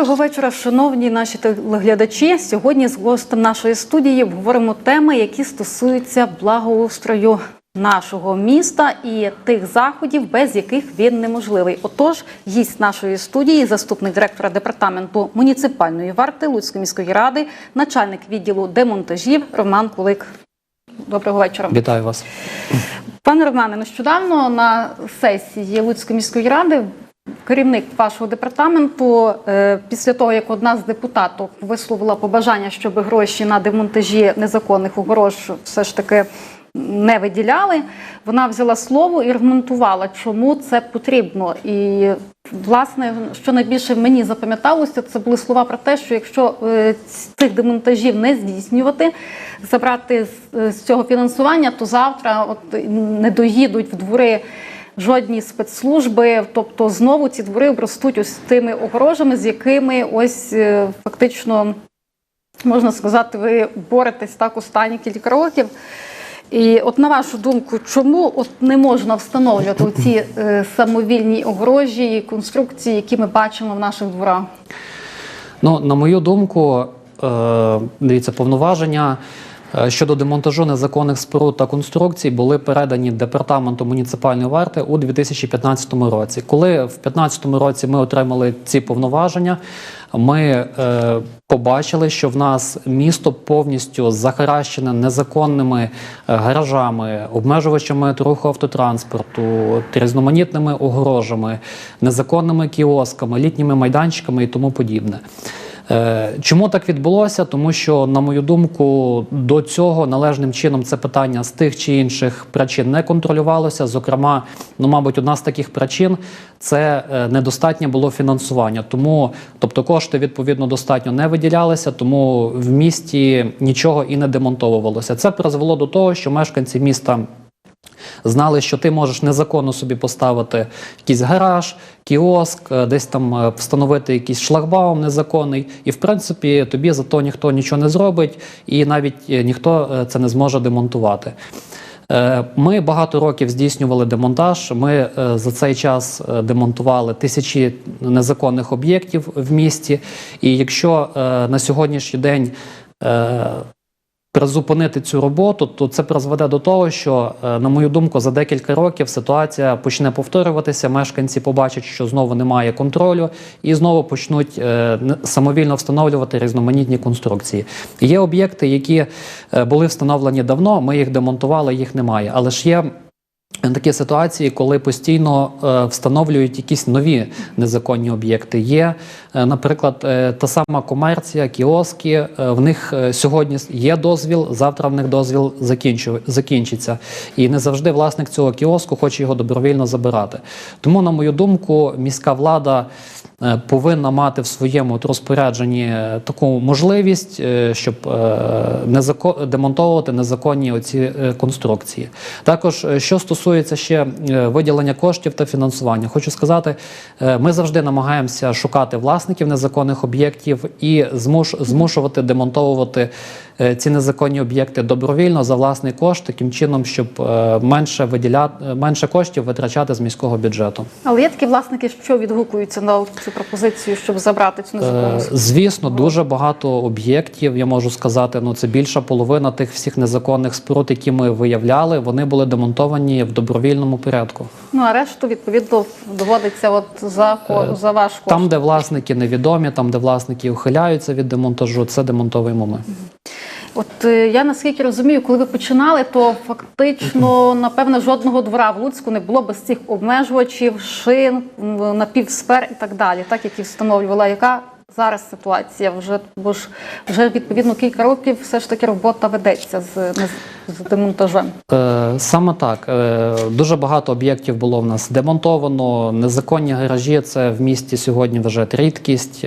Доброго вечора, шановні наші телеглядачі. Сьогодні з гостем нашої студії обговоримо теми, які стосуються благоустрою нашого міста і тих заходів, без яких він неможливий. Отож, гість нашої студії, заступник директора департаменту муніципальної варти Луцької міської ради, начальник відділу демонтажів Роман Кулик. Доброго вечора. Вітаю вас. Пане Романе, нещодавно на сесії Луцької міської ради керівник вашого департаменту, е, після того як одна з депутаток висловила побажання, щоб гроші на демонтажі незаконних огорож все ж таки не виділяли, вона взяла слово і аргументувала, чому це потрібно. І власне, що найбільше мені запам'яталося, це були слова про те, що якщо е, цих демонтажів не здійснювати, забрати е, з цього фінансування, то завтра от не доїдуть в двори. Жодні спецслужби, тобто знову ці двори обростуть ось тими огорожами, з якими ось е, фактично можна сказати, ви боретесь так останні кілька років. І от на вашу думку, чому от не можна встановлювати ці е, самовільні огорожі і конструкції, які ми бачимо в наших дворах? Ну, на мою думку, е, дивіться, повноваження щодо демонтажу незаконних споруд та конструкцій були передані департаменту муніципальної варти у 2015 році. Коли в 2015 році ми отримали ці повноваження, ми е, побачили, що в нас місто повністю захаращене незаконними е, гаражами, обмежувачами руху автотранспорту, різноманітними огорожами, незаконними кіосками, літніми майданчиками і тому подібне. Е, Чому так відбулося? Тому що, на мою думку, до цього належним чином це питання з тих чи інших причин не контролювалося. Зокрема, ну, мабуть, одна з таких причин це е, недостатнє було фінансування. Тому, тобто, кошти відповідно достатньо не виділялися, тому в місті нічого і не демонтовувалося. Це призвело до того, що мешканці міста. Знали, що ти можеш незаконно собі поставити якийсь гараж, кіоск, е, десь там е, встановити якийсь шлагбаум незаконний, і в принципі тобі за то ніхто нічого не зробить, і навіть е, ніхто це не зможе демонтувати. Ми багато років здійснювали демонтаж. Ми за цей час демонтували тисячі незаконних об'єктів в місті. І якщо на сьогоднішній день призупинити цю роботу, то це призведе до того, що, е, на мою думку, за декілька років ситуація почне повторюватися. Мешканці побачать, що знову немає контролю, і знову почнуть е, самовільно встановлювати різноманітні конструкції. Є об'єкти, які е, були встановлені давно. Ми їх демонтували, їх немає. Але ж є. Такі ситуації, коли постійно е, встановлюють якісь нові незаконні об'єкти. Є, е, наприклад, е, та сама комерція, кіоски. в них сьогодні є дозвіл, завтра в них дозвіл закінчиться. І не завжди власник цього кіоску хоче його добровільно забирати. Тому, на мою думку, міська влада. Е, Повинна мати в своєму розпорядженні е, таку можливість, е, щоб е, незако- демонтовувати незаконні оці конструкції. Також, що стосується ще виділення коштів та фінансування, хочу сказати, ми завжди намагаємося шукати власників незаконних об'єктів і змушувати демонтовувати ці незаконні об'єкти добровільно за власний кошт, таким чином, щоб е, менше виділяти менше коштів витрачати з міського бюджету. Але є такі власники, що відгукуються на цю пропозицію, щоб забрати цю незаконну Е, Звісно, дуже багато об'єктів. Я можу сказати, ну це більша половина тих всіх незаконних споруд, які ми виявляли, вони були демонтовані в добровільному порядку. Ну а решту відповідно доводиться от за за ваш кошт. Там, де власники невідомі, там, де власники ухиляються від демонтажу, це демонтовуємо ми. От е, я наскільки розумію, коли ви починали, то фактично, напевно, жодного двора в Луцьку не було без цих обмежувачів, шин, напівсфер і так далі, так які встановлювала. Яка зараз ситуація? Вже бо ж вже відповідно кілька років все ж таки робота ведеться з, не з- демонтажем. Е, Саме так. Е, Дуже багато об'єктів було в нас демонтовано. Незаконні гаражі це в місті сьогодні вже рідкість.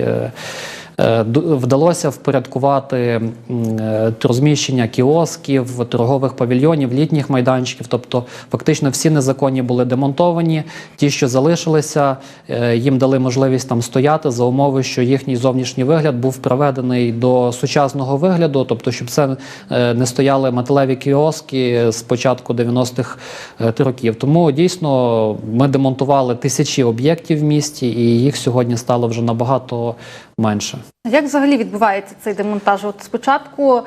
Вдалося впорядкувати е, розміщення кіосків, торгових павільйонів, літніх майданчиків. Тобто, фактично всі незаконні були демонтовані. Ті, що залишилися, е, їм дали можливість там стояти за умови, що їхній зовнішній вигляд був приведений до сучасного вигляду, тобто, щоб це е, не стояли металеві кіоски з початку 90-х е, років. Тому дійсно ми демонтували тисячі об'єктів в місті, і їх сьогодні стало вже набагато менше. Як взагалі відбувається цей демонтаж? От спочатку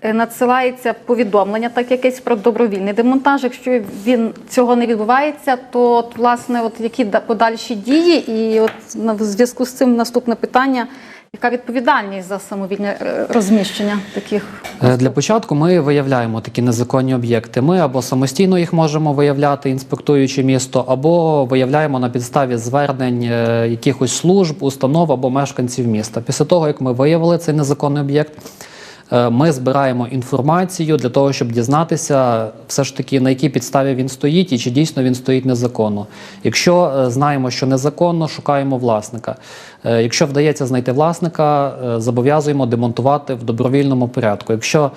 е, надсилається повідомлення, так якесь про добровільний демонтаж. Якщо він цього не відбувається, то от, власне, от які да- подальші дії? І от в зв'язку з цим наступне питання: яка відповідальність за самовільне е, розміщення таких? Е, Для початку ми виявляємо такі незаконні об'єкти. Ми або самостійно їх можемо виявляти, інспектуючи місто, або виявляємо на підставі звернень е, якихось служб, установ або мешканців міста. Після того, як ми виявили цей незаконний об'єкт, ми збираємо інформацію для того, щоб дізнатися, все ж таки на якій підставі він стоїть і чи дійсно він стоїть незаконно. Якщо е, знаємо, що незаконно, шукаємо власника. Е, Якщо вдається знайти власника, е, зобов'язуємо демонтувати в добровільному порядку. Якщо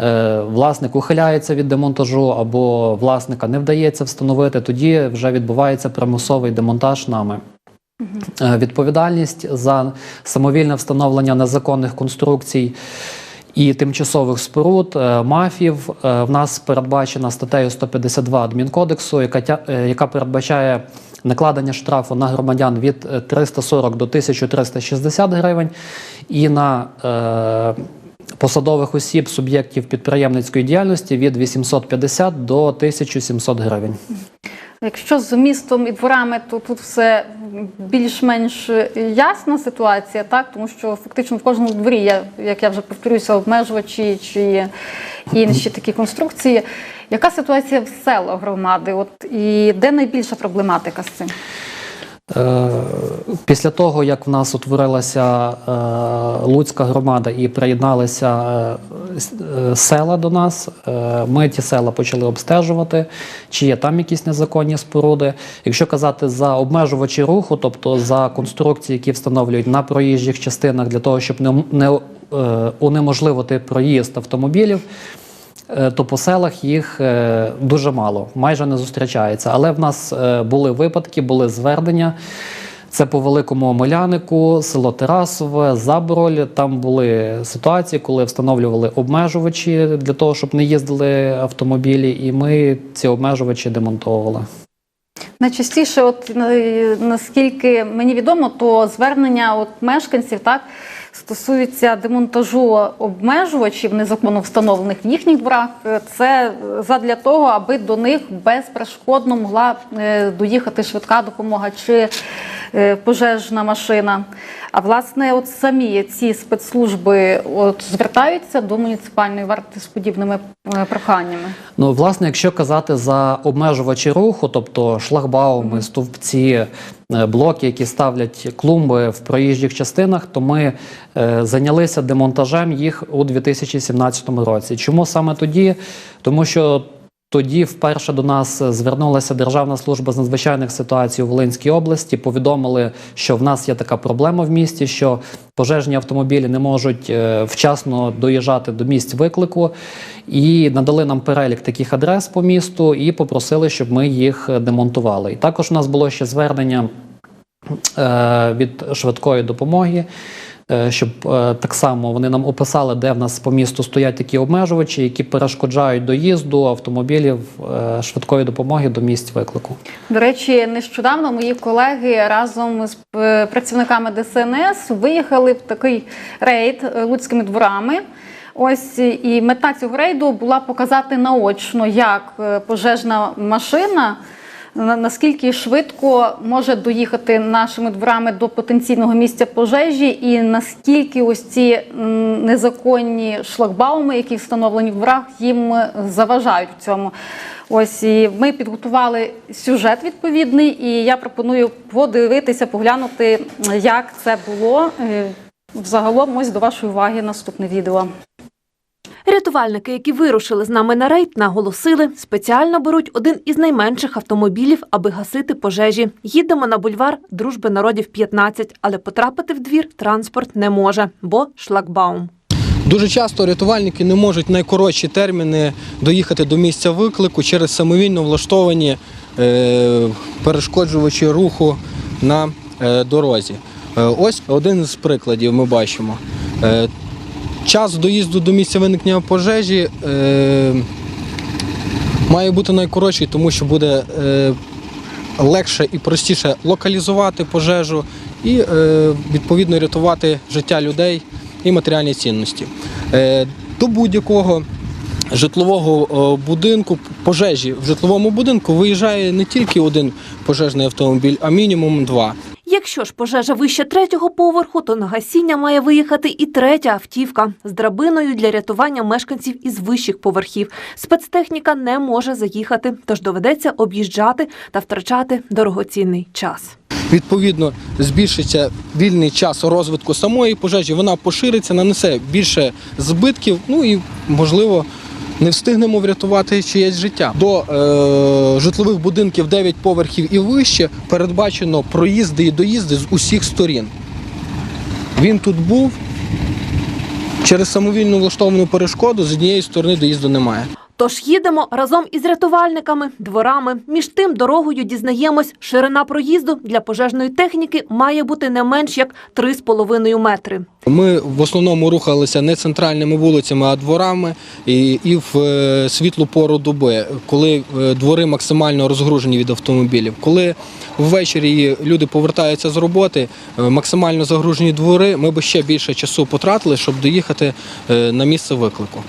е, власник ухиляється від демонтажу або власника не вдається встановити, тоді вже відбувається примусовий демонтаж нами. Е, Відповідальність за самовільне встановлення незаконних конструкцій і тимчасових споруд е, мафів е, в нас передбачена статтею 152 адмінкодексу, яка, е, яка передбачає накладення штрафу на громадян від е, 340 до 1360 гривень і на е, посадових осіб суб'єктів підприємницької діяльності від 850 до 1700 гривень. Якщо з містом і дворами, то тут все більш-менш ясна ситуація, так тому що фактично в кожному дворі є, як я вже повторюся, обмежувачі чи інші такі конструкції. Яка ситуація в селах громади? От і де найбільша проблематика з цим? Е, Після того, як в нас утворилася е, Луцька громада і приєдналися е, села до нас, ми ті села почали обстежувати, чи є там якісь незаконні споруди. Якщо казати за обмежувачі руху, тобто за конструкції, які встановлюють на проїжджих частинах для того, щоб не, не унеможливити проїзд автомобілів. Е, то по селах їх е, дуже мало, майже не зустрічається. Але в нас е, були випадки, були звернення. Це по великому Омелянику, село Тарасове, Забороль. Там були ситуації, коли встановлювали обмежувачі для того, щоб не їздили автомобілі, і ми ці обмежувачі демонтовували. Найчастіше, от наскільки мені відомо, то звернення от мешканців так стосуються демонтажу обмежувачів незаконно встановлених в їхніх дворах. Е, Це задля того, аби до них безперешкодно могла е, доїхати швидка допомога чи е, пожежна машина. А власне, от самі ці спецслужби от звертаються до муніципальної варти з подібними проханнями. Ну, власне, якщо казати за обмежувачі руху, тобто шлагбауми, стовпці, блоки, які ставлять клумби в проїжджих частинах, то ми е, зайнялися демонтажем їх у 2017 році. Чому саме тоді? Тому що тоді вперше до нас звернулася Державна служба з надзвичайних ситуацій у Волинській області. Повідомили, що в нас є така проблема в місті, що пожежні автомобілі не можуть е, вчасно доїжджати до місць виклику, і надали нам перелік таких адрес по місту і попросили, щоб ми їх демонтували. І також у нас було ще звернення е, від швидкої допомоги. Е, Щоб е, так само вони нам описали, де в нас по місту стоять такі обмежувачі, які перешкоджають доїзду автомобілів е, швидкої допомоги до місць виклику. До речі, нещодавно мої колеги разом з працівниками ДСНС виїхали в такий рейд луцькими дворами. Ось і мета цього рейду була показати наочно, як пожежна машина. На- Наскільки швидко може доїхати нашими дворами до потенційного місця пожежі, і наскільки ось ці незаконні шлагбауми, які встановлені в дворах, їм е, заважають в цьому. Ось і ми підготували сюжет відповідний, і я пропоную подивитися, поглянути, як це було. Е, Взагалом, ось до вашої уваги наступне відео. Рятувальники, які вирушили з нами на рейд, наголосили, спеціально беруть один із найменших автомобілів, аби гасити пожежі. Їдемо на бульвар Дружби народів 15, але потрапити в двір транспорт не може, бо шлагбаум. Дуже часто рятувальники не можуть найкоротші терміни доїхати до місця виклику через самовільно влаштовані е, перешкоджувачі руху на е, дорозі. Е, ось один з прикладів ми бачимо. Час доїзду до місця виникнення пожежі е, має бути найкоротший, тому що буде е, легше і простіше локалізувати пожежу і е, відповідно рятувати життя людей і матеріальні цінності. Е, До будь-якого житлового е, будинку, пожежі в житловому будинку виїжджає не тільки один пожежний автомобіль, а мінімум два. Якщо ж пожежа вище третього поверху, то на гасіння має виїхати і третя автівка з драбиною для рятування мешканців із вищих поверхів. Спецтехніка не може заїхати, тож доведеться об'їжджати та втрачати дорогоцінний час. Відповідно, збільшиться вільний час розвитку самої пожежі, вона пошириться, нанесе більше збитків, ну і можливо. Не встигнемо врятувати чиєсь життя. До е, житлових будинків 9 поверхів і вище передбачено проїзди і доїзди з усіх сторін. Він тут був. Через самовільну влаштовану перешкоду з однієї сторони доїзду немає. Тож їдемо разом із рятувальниками, дворами. Між тим дорогою дізнаємось, ширина проїзду для пожежної техніки має бути не менш як 3,5 метри. Ми в основному рухалися не центральними вулицями, а дворами і, і в е, світлу пору доби, коли е, двори максимально розгружені від автомобілів. Коли ввечері люди повертаються з роботи, е, максимально загружені двори, ми би ще більше часу потратили, щоб доїхати на місце виклику.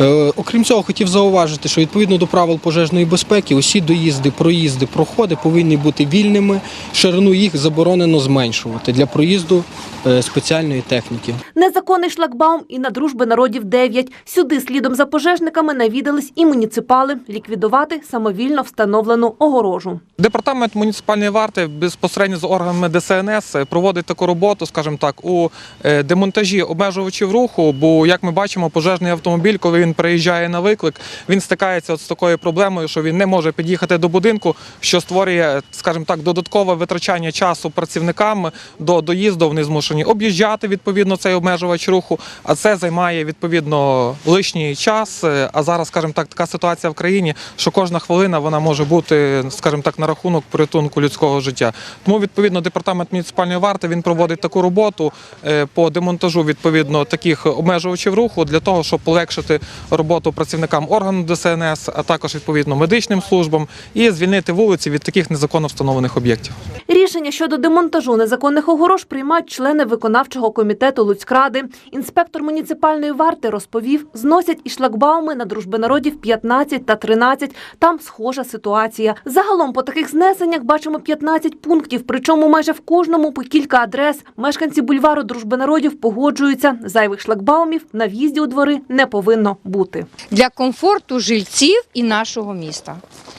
Е, Окрім цього, хотів зауважити, що відповідно до правил пожежної безпеки, усі доїзди, проїзди, проходи повинні бути вільними. Ширину їх заборонено зменшувати для проїзду е, спеціальної техніки. Незаконний шлагбаум і на дружби народів 9. Сюди слідом за пожежниками навідались і муніципали ліквідувати самовільно встановлену огорожу. Департамент муніципальної варти безпосередньо з органами ДСНС проводить таку роботу, скажімо так, у е, демонтажі обмежувачів руху. Бо, як ми бачимо, пожежний автомобіль, коли він приїжджає на виклик, він стикається от з такою проблемою, що він не може під'їхати до будинку, що створює, скажімо так, додаткове витрачання часу працівникам до доїзду. Вони змушені об'їжджати відповідно цей обмежувач руху, а це займає відповідно лишній час. А зараз, скажімо так, така ситуація в країні, що кожна хвилина вона може бути, скажімо так, на рахунок порятунку людського життя. Тому відповідно департамент муніципальної варти він проводить таку роботу е, по демонтажу відповідно таких обмежувачів руху для того, щоб полегшити роботу працівникам органу ДСНС, а також відповідно медичним службам і звільнити вулиці від таких незаконно встановлених об'єктів. Рішення щодо демонтажу незаконних огорож приймають члени виконавчого комітету Луцькради. Інспектор муніципальної варти розповів, зносять і шлагбауми на дружби народів 15 та 13. Там схожа ситуація. Загалом по таких знесеннях бачимо 15 пунктів, причому майже в кожному по кілька адрес. Мешканці бульвару дружби народів погоджуються. Зайвих шлагбаумів на в'їзді у двори не повинно бути. для комфорту жильців і нашого міста.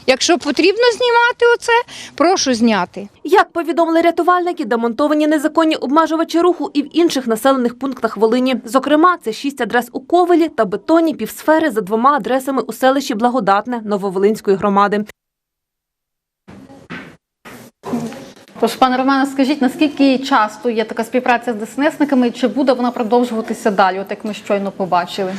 Якщо потрібно знімати оце, прошу зняти. Як повідомили рятувальники, демонтовані незаконні обмежувачі руху і в інших населених пунктах Волині. Зокрема, це шість адрес у Ковелі та бетонні півсфери за двома адресами у селищі Благодатне Нововолинської громади. Тож, пане Романе, скажіть, наскільки часто є така співпраця з ДСНСниками, чи буде вона продовжуватися далі, от як ми щойно побачили?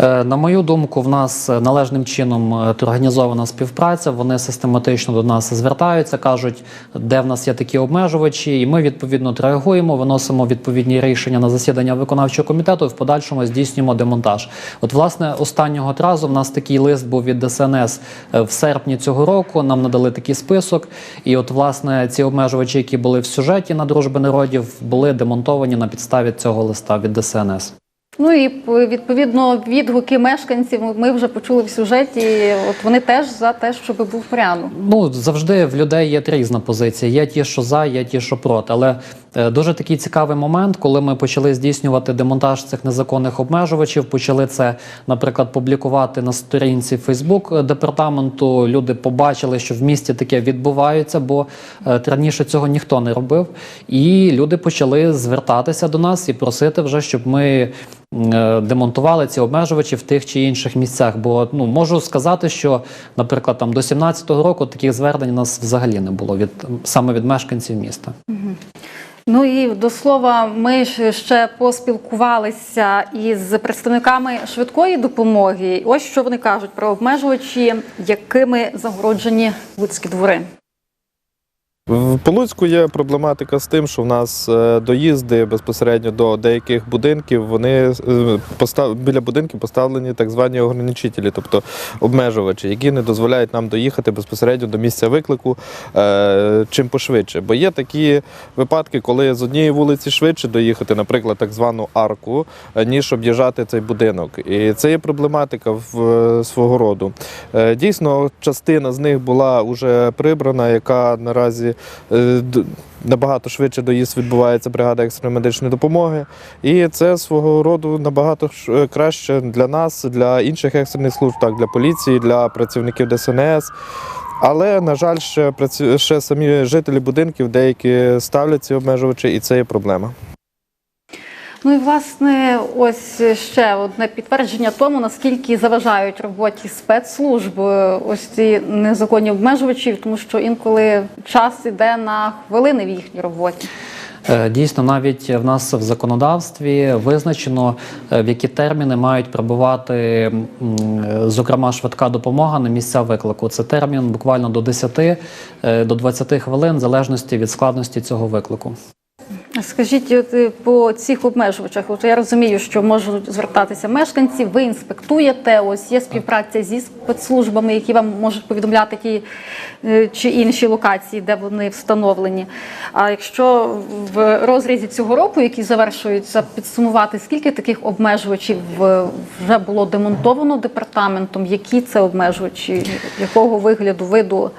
Е, На мою думку, в нас е, належним чином е, організована співпраця. Вони систематично до нас звертаються, кажуть, де в нас є такі обмежувачі, і ми відповідно реагуємо, виносимо відповідні рішення на засідання виконавчого комітету. і В подальшому здійснюємо демонтаж. От, власне, останнього разу в нас такий лист був від ДСНС в серпні цього року. Нам надали такий список. І, от, власне, ці обмежувачі, які були в сюжеті на дружби народів, були демонтовані на підставі цього листа від ДСНС. Ну і відповідно відгуки мешканців ми вже почули в сюжеті. От вони теж за те, щоб був порядок. Ну завжди в людей є різна позиція. Є ті, що за, є ті, що проти. Але е, дуже такий цікавий момент, коли ми почали здійснювати демонтаж цих незаконних обмежувачів. Почали це, наприклад, публікувати на сторінці Фейсбук департаменту. Люди побачили, що в місті таке відбувається, бо е, раніше цього ніхто не робив. І люди почали звертатися до нас і просити вже, щоб ми. Е, Демонтували ці обмежувачі в тих чи інших місцях. Бо ну можу сказати, що, наприклад, там до 17-го року таких звернень у нас взагалі не було від саме від мешканців міста. Ну і до слова, ми ще поспілкувалися із представниками швидкої допомоги. Ось що вони кажуть про обмежувачі, якими загороджені луцькі двори. В Полуцьку є проблематика з тим, що в нас е, доїзди безпосередньо до деяких будинків, вони е, постав... біля будинків поставлені так звані ограничителі, тобто обмежувачі, які не дозволяють нам доїхати безпосередньо до місця виклику е, чим пошвидше. Бо є такі випадки, коли з однієї вулиці швидше доїхати, наприклад, так звану арку, ніж об'їжджати цей будинок. І це є проблематика в свого роду. Дійсно, частина з них була вже прибрана, яка наразі набагато швидше доїзд відбувається бригада екстреної медичної допомоги. І це свого роду набагато е, краще для нас, для інших екстрених служб, так для поліції, для працівників ДСНС. Але, на жаль, ще, ще самі жителі будинків деякі ставлять ці обмежувачі, і це є проблема. Ну і власне, ось ще одне підтвердження тому, наскільки заважають роботі спецслужб е, ось ці незаконні обмежувачі, тому що інколи час іде на хвилини в їхній роботі. Е, Дійсно, навіть в нас в законодавстві визначено, е, в які терміни мають прибувати, зокрема, швидка допомога на місця виклику. Це термін буквально до 10 е, до 20 хвилин, в залежності від складності цього виклику. Скажіть, от, е, по цих обмежувачах, от я розумію, що можуть звертатися мешканці, ви інспектуєте, ось є співпраця зі спецслужбами, які вам можуть повідомляти ті е, чи інші локації, де вони встановлені. А якщо в розрізі цього року, який завершується, підсумувати, скільки таких обмежувачів е, вже було демонтовано департаментом, які це обмежувачі, якого вигляду, виду,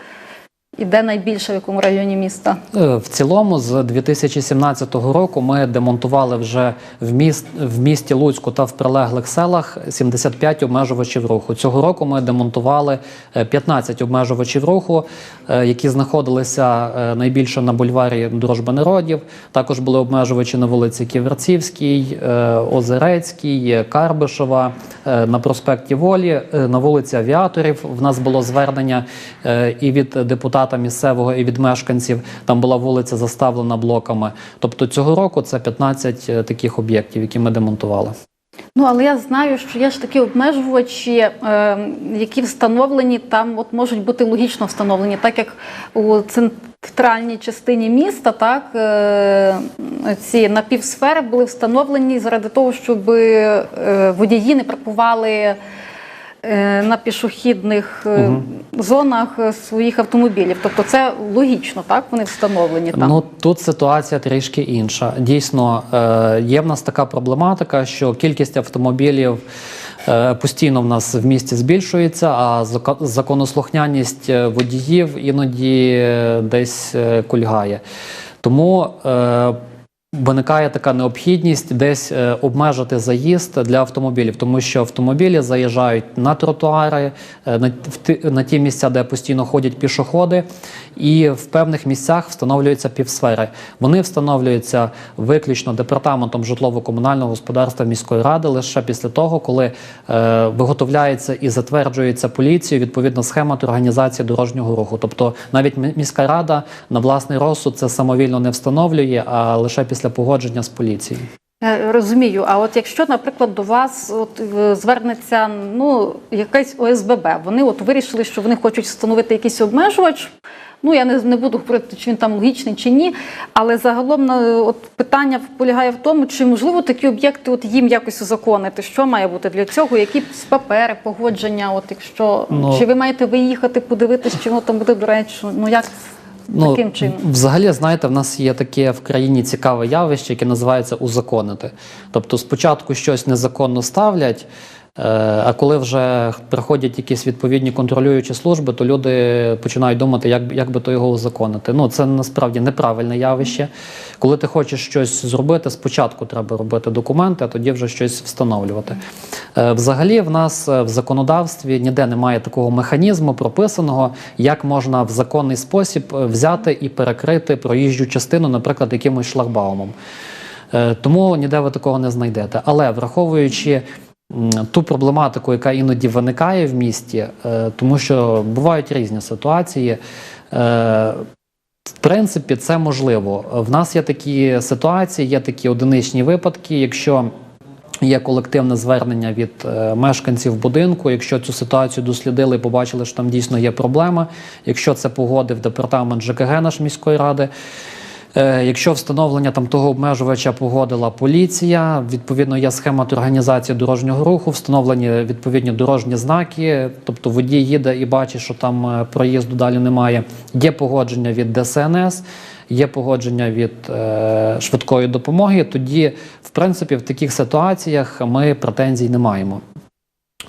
і де найбільше, в якому районі міста? Е, В цілому, з 2017 року ми демонтували вже в, міст, в місті Луцьку та в прилеглих селах 75 обмежувачів руху. Цього року ми демонтували е, 15 обмежувачів руху, е, які знаходилися е, найбільше на бульварі Дружби народів. Також були обмежувачі на вулиці Ківерцівській, е, Озерецькій, е, Карбишева, е, на проспекті Волі, е, на вулиці Авіаторів. В нас було звернення е, і від депутата місцевого, і від мешканців. Там була вулиця заставлена блоками. Тобто цього року це 15 е, таких об'єктів, які ми демонтували. Ну, але я знаю, що є ж такі обмежувачі, е, які встановлені там, от можуть бути логічно встановлені, так як у центральній частині міста, так е, ці напівсфери були встановлені заради того, щоб е, водії не паркували. Е, На пішохідних е, зонах е, своїх автомобілів, тобто це логічно, так вони встановлені там. Ну тут ситуація трішки інша. Дійсно, є в нас така проблематика, що кількість автомобілів постійно в нас в місті збільшується, а законослухняність водіїв іноді десь кульгає. Тому виникає така необхідність десь е, обмежити заїзд для автомобілів, тому що автомобілі заїжджають на тротуари, е, на, ті- місця, де постійно ходять пішоходи, і в певних місцях встановлюються півсфери. Вони встановлюються виключно департаментом житлово-комунального господарства міської ради лише після того, коли е, виготовляється і затверджується поліцією відповідна схема та організації дорожнього руху. Тобто навіть міська рада на власний розсуд це самовільно не встановлює, а лише після погодження з поліцією. Розумію. А от якщо, наприклад, до вас от е, звернеться ну якесь ОСББ, вони от вирішили, що вони хочуть встановити якийсь обмежувач. Ну я не, не буду говорити, чи він там логічний чи ні. Але загалом на от питання полягає в тому, чи можливо такі об'єкти от їм якось узаконити. Що має бути для цього? Які папери, погодження? От якщо Ну, чи ви маєте виїхати, подивитись, чи воно там буде до речі? Ну як таким чином? Взагалі, знаєте, в нас є таке в країні цікаве явище, яке називається узаконити. Тобто, спочатку щось незаконно ставлять. Е, А коли вже приходять якісь відповідні контролюючі служби, то люди починають думати, як, як би то його узаконити. Ну це насправді неправильне явище. Коли ти хочеш щось зробити, спочатку треба робити документи, а тоді вже щось встановлювати. Е, Взагалі, в нас е, в законодавстві ніде немає такого механізму прописаного, як можна в законний спосіб взяти і перекрити проїжджу частину, наприклад, якимось шлагбаумом. Тому ніде ви такого не знайдете. Але враховуючи ту проблематику, яка іноді виникає в місті, е, тому що бувають різні ситуації. е, В принципі, це можливо. В нас є такі ситуації, є такі одиничні випадки, якщо Є колективне звернення від е, мешканців будинку. Якщо цю ситуацію дослідили і побачили, що там дійсно є проблема. Якщо це погодив департамент ЖКГ наш міської ради. Е, Якщо встановлення там того обмежувача погодила поліція, відповідно є схема організації дорожнього руху, встановлені відповідні дорожні знаки, тобто водій їде і бачить, що там е, проїзду далі немає. Є погодження від ДСНС, є погодження від е, швидкої допомоги. Тоді, в принципі, в таких ситуаціях ми претензій не маємо.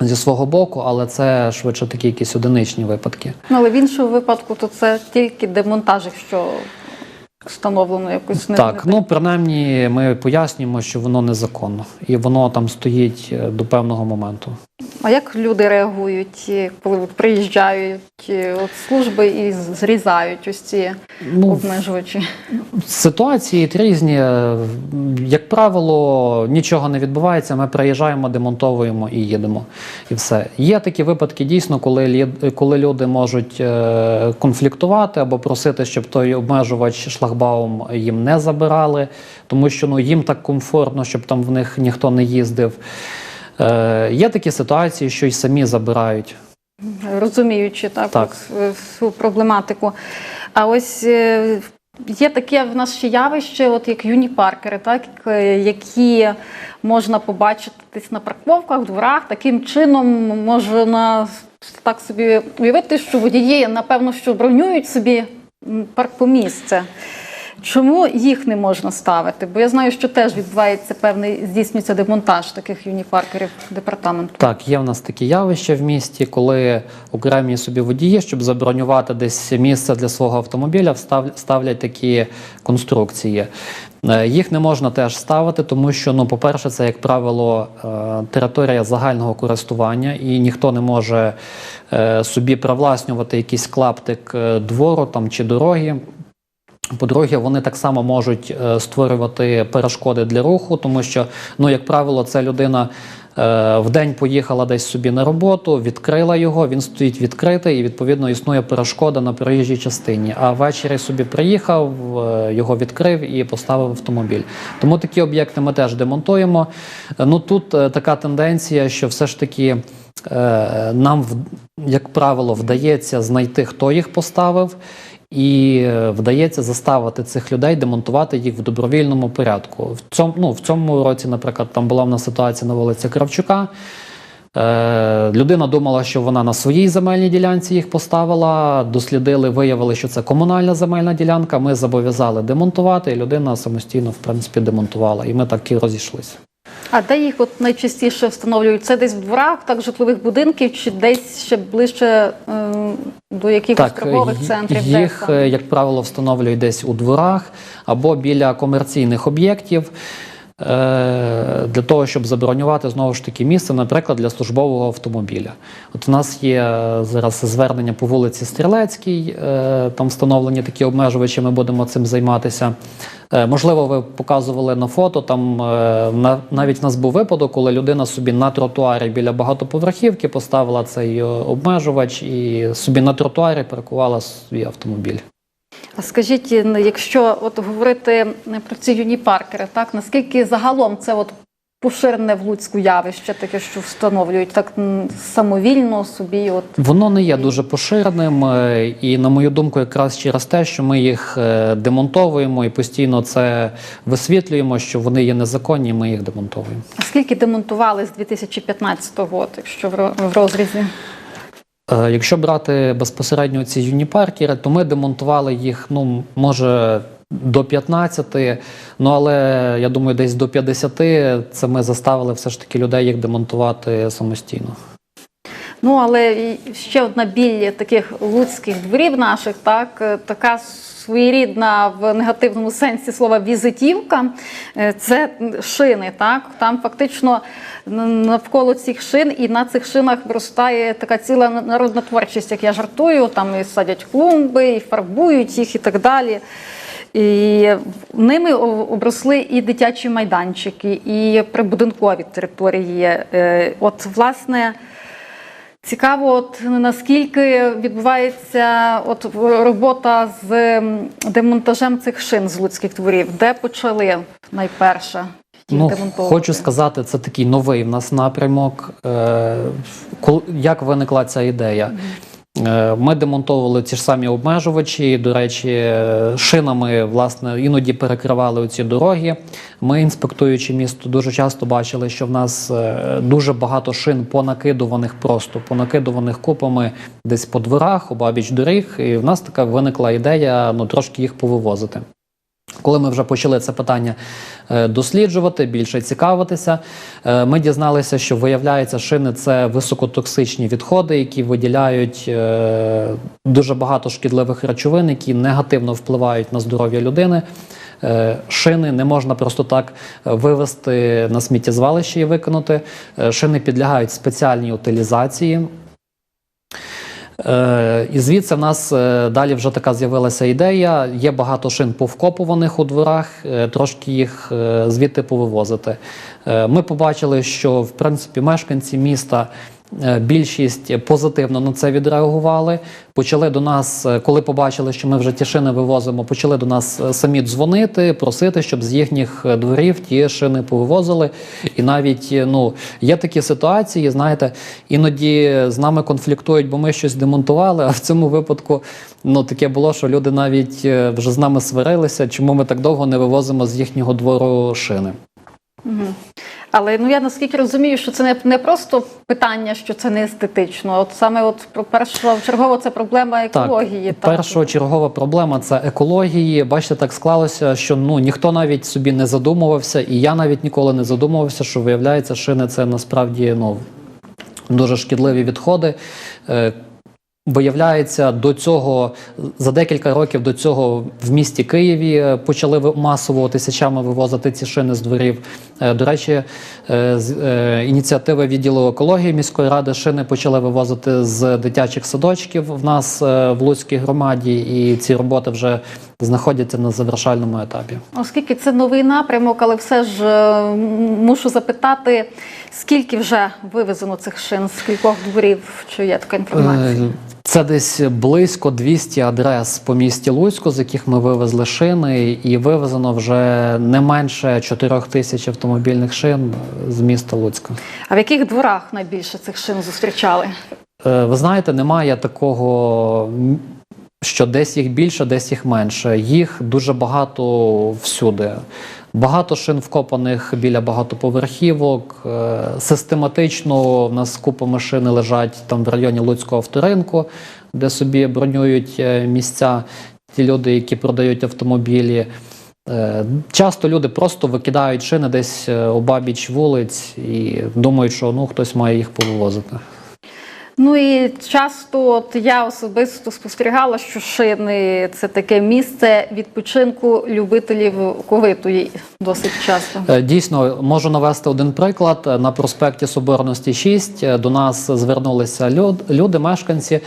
Зі свого боку, але це швидше такі якісь одиничні випадки. Ну, але в іншому випадку то це тільки демонтаж, якщо встановлено якось не Так, не ну принаймні ми пояснюємо, що воно незаконно, і воно там стоїть е, до певного моменту. А як люди реагують, коли приїжджають от служби і зрізають ось ці Ну, обмежувачі? ситуації різні. Як правило, нічого не відбувається. Ми приїжджаємо, демонтовуємо і їдемо. І все. Є такі випадки, дійсно, коли, коли люди можуть е, конфліктувати або просити, щоб той обмежувач шлагбаум їм не забирали, тому що ну, їм так комфортно, щоб там в них ніхто не їздив. Е, є такі ситуації, що й самі забирають. розуміючи так, Так. всю проблематику. А ось е, є таке в нас ще явище, от як юні паркери, так, е, які можна побачити десь на парковках, дворах. Таким чином можна так собі уявити, що водії, напевно, що бронюють собі м, паркомісце. Чому їх не можна ставити? Бо я знаю, що теж відбувається певний здійснюється демонтаж таких юніпаркерів департаменту. Так, є в нас такі явища в місті, коли окремі собі водії, щоб забронювати десь місце для свого автомобіля, ставлять такі конструкції. Е, Їх не можна теж ставити, тому що, ну, по-перше, це, як правило, е, територія загального користування, і ніхто не може е, собі привласнювати якийсь клаптик двору там, чи дороги. По-друге, вони так само можуть е, створювати перешкоди для руху, тому що, ну, як правило, це людина е, в день поїхала десь собі на роботу, відкрила його, він стоїть відкритий, і відповідно існує перешкода на проїжджій частині. А ввечері собі приїхав, е, його відкрив і поставив автомобіль. Тому такі об'єкти ми теж демонтуємо. Ну тут така тенденція, що все ж таки. Нам, як правило, вдається знайти, хто їх поставив, і е, вдається заставити цих людей демонтувати їх в добровільному порядку. В цьому, ну, в цьому році, наприклад, там була в нас ситуація на вулиці Кравчука. Е, людина думала, що вона на своїй земельній ділянці їх поставила. Дослідили, виявили, що це комунальна земельна ділянка. Ми зобов'язали демонтувати, і людина самостійно, в принципі, демонтувала. І ми так і розійшлися. А де їх от найчастіше встановлюють? Це десь в дворах, так житлових будинків, чи десь ще ближче е, до якихось торгових центрів? Їх, саме? е, як правило, встановлюють десь у дворах або біля комерційних об'єктів. Е, Для того, щоб забронювати знову ж таки місце, наприклад, для службового автомобіля. От у нас є е, зараз звернення по вулиці Стрілецькій, е, там встановлені такі обмежувачі, ми будемо цим займатися. Можливо, ви показували на фото. Там навіть в нас був випадок, коли людина собі на тротуарі біля багатоповерхівки поставила цей обмежувач і собі на тротуарі паркувала свій автомобіль. А скажіть, ну, якщо от говорити е, про ці юні паркери, так наскільки загалом це от поширене в Луцьку явище, таке, що встановлюють так самовільно собі, от Воно не є дуже поширеним, е, і на мою думку, якраз через те, що ми їх е, демонтовуємо і постійно це висвітлюємо, що вони є незаконні, ми їх демонтовуємо. а скільки демонтували з 2015 року, якщо в ро- в розрізі? Е, Якщо брати безпосередньо ці юніпаркери, то ми демонтували їх, ну може. До 15, ну але я думаю, десь до 50 це ми заставили все ж таки людей їх демонтувати самостійно. Ну, але ще одна біль таких луцьких дворів наших, так, е, така своєрідна в негативному сенсі слова візитівка, е, це шини. Так? Там фактично навколо цих шин і на цих шинах виростає така ціла народна творчість, як я жартую, там і садять клумби, і фарбують їх і так далі. І ними обросли і дитячі майданчики, і прибудинкові території. Е, От, власне, Цікаво, от наскільки відбувається от робота з демонтажем цих шин з луцьких творів, де почали найперше? їх Ну, хочу сказати, це такий новий в нас напрямок. Е, Як виникла ця ідея? Е, Ми демонтовували ті ж самі обмежувачі. До речі, е, шинами власне іноді перекривали ці дороги. Ми, інспектуючи місто, дуже часто бачили, що в нас е, дуже багато шин понакидуваних просто понакидуваних купами десь по дворах, обабіч доріг. І в нас така виникла ідея ну трошки їх повивозити. Коли ми вже почали це питання е, досліджувати, більше цікавитися, е, ми дізналися, що виявляється, шини це високотоксичні відходи, які виділяють е, дуже багато шкідливих речовин, які негативно впливають на здоров'я людини. Шини не можна просто так вивезти на сміттєзвалище і викинути. Шини підлягають спеціальній утилізації. Е, І звідси в нас е, далі вже така з'явилася ідея. Є багато шин повкопуваних у дворах, е, трошки їх звідти повивозити. Ми побачили, що в принципі мешканці міста. Е, Більшість позитивно на це відреагували. Почали до нас, е, коли побачили, що ми вже ті шини вивозимо, почали до нас е, самі дзвонити, просити, щоб з їхніх дворів ті шини повивозили. І навіть ну є такі ситуації, знаєте, іноді з нами конфліктують, бо ми щось демонтували. А в цьому випадку ну таке було, що люди навіть вже з нами сварилися, чому ми так довго не вивозимо з їхнього двору шини. Але ну я наскільки розумію, що це не, не просто питання, що це не естетично. От саме от про першочергово це проблема екології. Так, першочергова проблема це екології. Бачите, так склалося, що ну ніхто навіть собі не задумувався, і я навіть ніколи не задумувався, що виявляється, шини це насправді ну дуже шкідливі відходи. Виявляється, до цього за декілька років до цього в місті Києві е, почали масово тисячами вивозити ці шини з дворів. Е, До речі, е, з ініціативи відділу екології міської ради шини почали вивозити з дитячих садочків в нас в Луцькій громаді, і ці роботи вже знаходяться на завершальному етапі. Оскільки це новий напрямок, але все ж мушу запитати, скільки вже вивезено цих шин, з кількох дворів, чи є така інформація? Це десь близько 200 адрес по місті Луцьку, з яких ми вивезли шини, і вивезено вже не менше 4 тисяч автомобільних шин з міста Луцька. А в яких дворах найбільше цих шин зустрічали? Е, Ви знаєте, немає такого, що десь їх більше, десь їх менше. Їх дуже багато всюди. Багато шин вкопаних біля багатоповерхівок. Е, Систематично в нас купа машини лежать там в районі Луцького авторинку, де собі бронюють е, місця ті люди, які продають автомобілі. Е, Часто люди просто викидають шини десь обабіч вулиць і думають, що ну хтось має їх повивозити. Ну і часто от я особисто спостерігала, що шини це таке місце відпочинку любителів ковитої досить часто. Е, Дійсно, можу навести один приклад. Е, На проспекті Соборності 6 е, до нас звернулися люди, мешканці,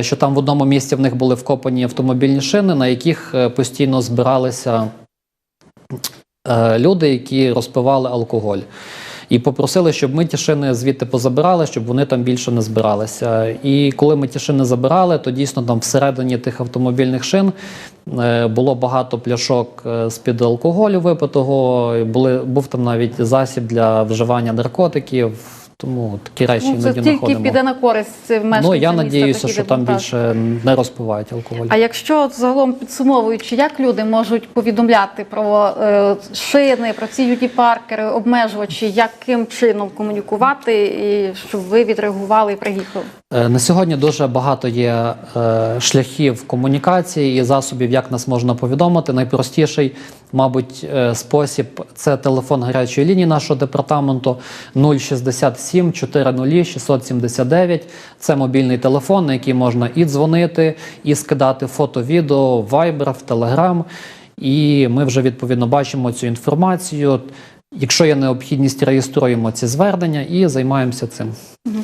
що там в одному місці в них були вкопані автомобільні шини, на яких постійно збиралися люди, які розпивали алкоголь. І попросили, щоб ми тішини звідти позабирали, щоб вони там більше не збиралися. І коли ми тішини забирали, то дійсно там всередині тих автомобільних шин е, було багато пляшок е, з-під алкоголю випитого, були, був там навіть засіб для вживання наркотиків. Тому такі речі Ну, це іноді тільки находимо. піде на користь мешканцям Ну я надіюся, що там більше не розпивають алкоголь. А якщо от загалом підсумовуючи, як люди можуть повідомляти про е, шини, про ці юті паркери, обмежувачі, яким чином комунікувати, і щоб ви відреагували і приїхали? Е, На сьогодні дуже багато є е, шляхів комунікації і засобів, як нас можна повідомити. Найпростіший, мабуть, е, спосіб це телефон гарячої лінії нашого департаменту 067 400 679. Це мобільний телефон, на який можна і дзвонити, і скидати фото, відео в Viber, в Telegram. І ми вже відповідно бачимо цю інформацію. Якщо є необхідність, реєструємо ці звернення і займаємося цим.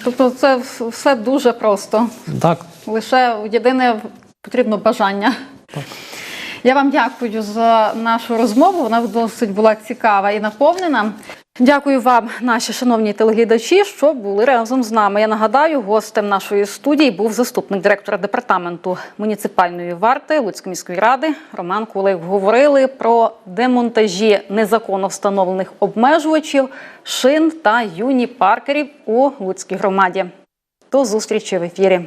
Тобто це все дуже просто. Так, Лише єдине потрібно бажання. Я вам дякую за нашу розмову. Вона досить була цікава і наповнена. Дякую вам, наші шановні телеглядачі, що були разом з нами. Я нагадаю, гостем нашої студії був заступник директора департаменту муніципальної варти Луцької міської ради Роман Кулик. Говорили про демонтажі незаконно встановлених обмежувачів, шин та юні паркерів у Луцькій громаді. До зустрічі в ефірі.